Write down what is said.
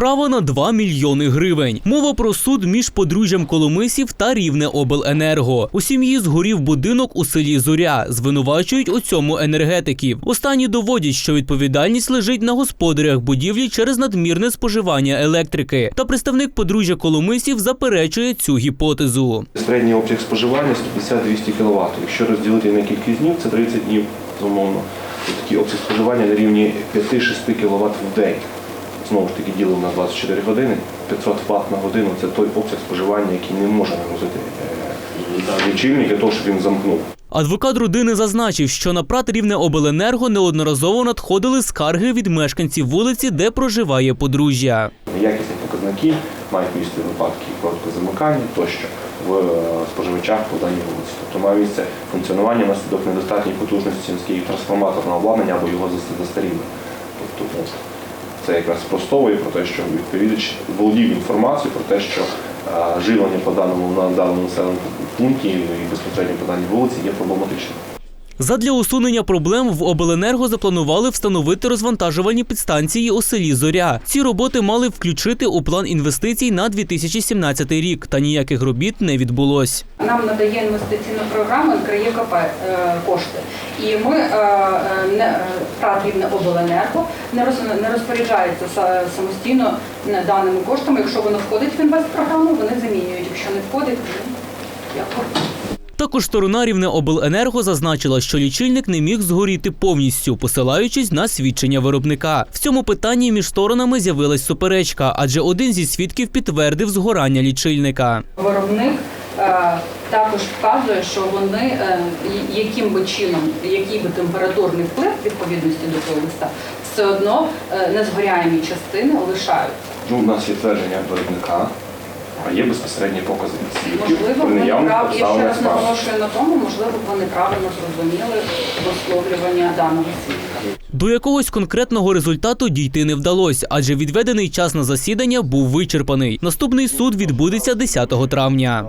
Справа на 2 мільйони гривень. Мова про суд між подружжям Коломисів та Рівне Обленерго. У сім'ї згорів будинок у селі Зоря. Звинувачують у цьому енергетиків. Останні доводять, що відповідальність лежить на господарях будівлі через надмірне споживання електрики. Та представник подружжя Коломисів заперечує цю гіпотезу. Середній обсяг споживання 150-200 кВт. Якщо розділити на кількість днів, це 30 днів, умовно. Ось Такий обсяг споживання на рівні 5-6 кВт в день. Знову ж таки ділимо на 24 години. 500 Вт на годину це той обсяг споживання, який не може нагрузити е, лічильник для того, щоб він замкнув. Адвокат родини зазначив, що на ПРАТ Рівне Обленерго неодноразово надходили скарги від мешканців вулиці, де проживає подружжя. Якісні показники мають місце випадки короткого замикання тощо в е, споживачах по даній вулиці. Тобто має місце функціонування внаслідок недостатньої потужності трансформаторного обладнання або його зас- Тобто ну, це якраз спростовує про те, що відповідач володів інформацією про те, що е, живлення по даному на даному населеному пункті і безпосередньо по даній вулиці є проблематичним. Задля усунення проблем в обленерго запланували встановити розвантажувальні підстанції у селі Зоря. Ці роботи мали включити у план інвестицій на 2017 рік, та ніяких робіт не відбулось. Нам надає інвестиційну програму НКРЄКП е, кошти. І ми е, «Рівне обленерго не роз- не розпоряджається са- самостійно е, даними коштами. Якщо воно входить в інвестпрограму, вони замінюють. Якщо не входить, як Також сторона Рівне Обленерго зазначила, що лічильник не міг згоріти повністю, посилаючись на свідчення виробника. В цьому питанні між сторонами з'явилась суперечка, адже один зі свідків підтвердив згорання лічильника. Виробник е, також вказує, що вони е, яким би чином, який би температурний вплив відповідності до цього листа, все одно е, незгоряємі частини лишають. Ну, у нас є твердження виробника, а є безпосередні покази Можливо, вони прав... я ще раз наголошую на тому, можливо, вони правильно зрозуміли висловлювання даного свідка. До якогось конкретного результату дійти не вдалося, адже відведений час на засідання був вичерпаний. Наступний суд відбудеться 10 травня.